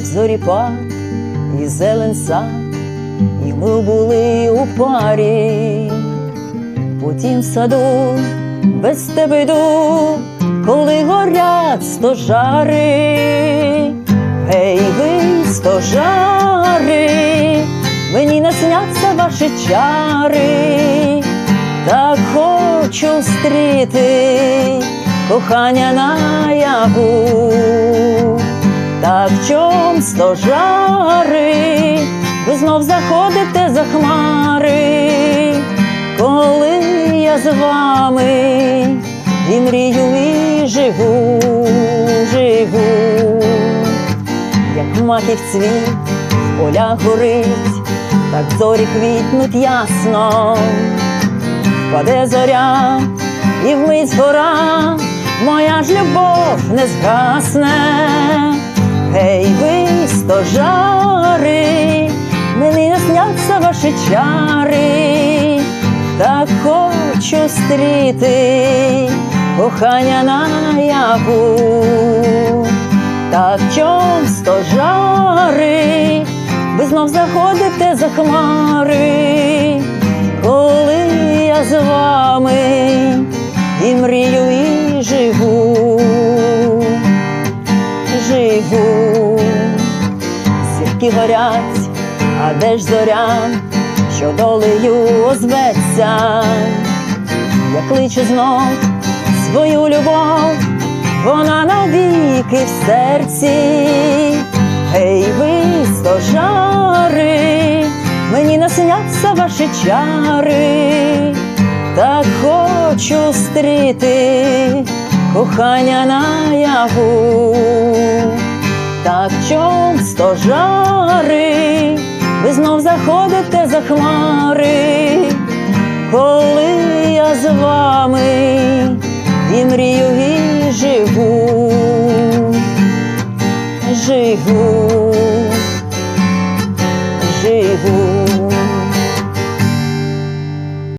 зоріпад і зелен сад, і ми були у парі, потім в саду без тебе йду, коли горять стожари. Гей, ви стожари, мені не сняться ваші чари, так хочу стріти кохання наяву, так чом стожари, ви знов заходите за хмари, коли я з вами і мрію, і живу, живу. Як маків цвіт в полях горить, так зорі квітнуть ясно, впаде зоря, і вмить згора, моя ж любов не згасне. Гей, ви стожари, мені не сняться ваші чари, так хочу стріти кохання наяву. Так чом стожари, ви знов заходите за хмари, коли я з вами і мрію, зірки горять, а де ж зоря, що долею озветься, я кличу знов свою любов вона навіки в серці, гей, ви стожари, мені насняться ваші чари, так хочу стріти кохання наяву, так чом стожари, ви знов заходите за хмари, коли я з вами і мрію, і живу, живу, живу.